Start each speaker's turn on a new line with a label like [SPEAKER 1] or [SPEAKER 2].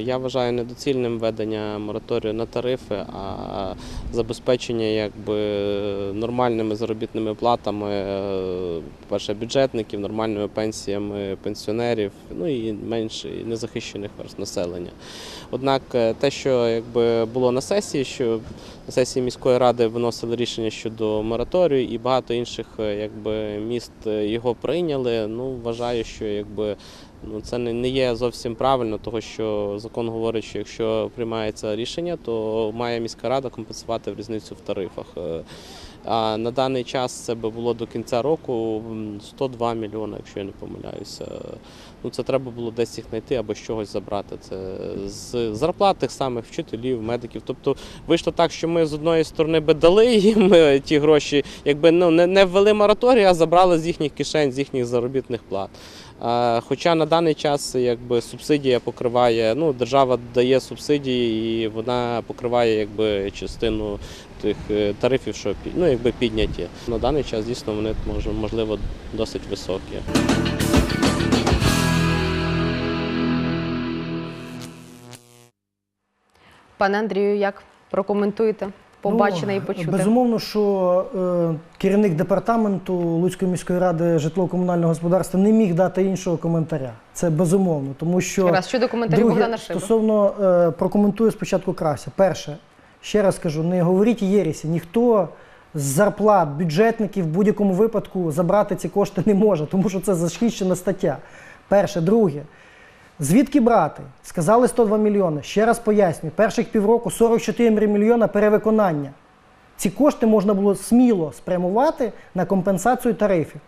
[SPEAKER 1] Я вважаю недоцільним введення мораторію на тарифи, а забезпечення якби нормальними заробітними платами, е, перше бюджетників, нормальними пенсіями пенсіонерів, ну і менш незахищених верст населення. Однак е, те, що якби було на сесії, що на сесії міської ради виносили рішення щодо мораторію, і багато інших е, якби міст е, його прийняли. Ну вважаю, що якби Ну, це не не є зовсім правильно, тому що закон говорить, що якщо приймається рішення, то має міська рада компенсувати в різницю в тарифах. А на даний час це би було до кінця року 102 мільйони, якщо я не помиляюся. Ну це треба було десь їх знайти або з чогось забрати. Це з зарплат тих самих вчителів, медиків. Тобто вийшло так, що ми з одної сторони би дали їм е, ті гроші, якби ну не ввели мораторій, а забрали з їхніх кишень, з їхніх заробітних плат. А, Хоча на даний час якби субсидія покриває, ну держава дає субсидії і вона покриває якби частину тих е, тарифів, що ну, якби підняті. На даний час дійсно вони можливо досить високі.
[SPEAKER 2] Пане Андрію, як прокоментуєте побачене і
[SPEAKER 3] Ну,
[SPEAKER 2] почуте?
[SPEAKER 3] Безумовно, що е, керівник департаменту Луцької міської ради житлово-комунального господарства не міг дати іншого коментаря. Це безумовно, тому що
[SPEAKER 2] Раз щодо коментарів Богдана Шиба.
[SPEAKER 3] стосовно е, прокоментую спочатку Крася. Перше, ще раз кажу, не говоріть єресі. Ніхто з зарплат бюджетників в будь-якому випадку забрати ці кошти не може, тому що це захищена стаття. Перше, друге. Звідки брати? Сказали 102 мільйони. Ще раз пояснюю, перших півроку 44 мільйона перевиконання. Ці кошти можна було сміло спрямувати на компенсацію тарифів.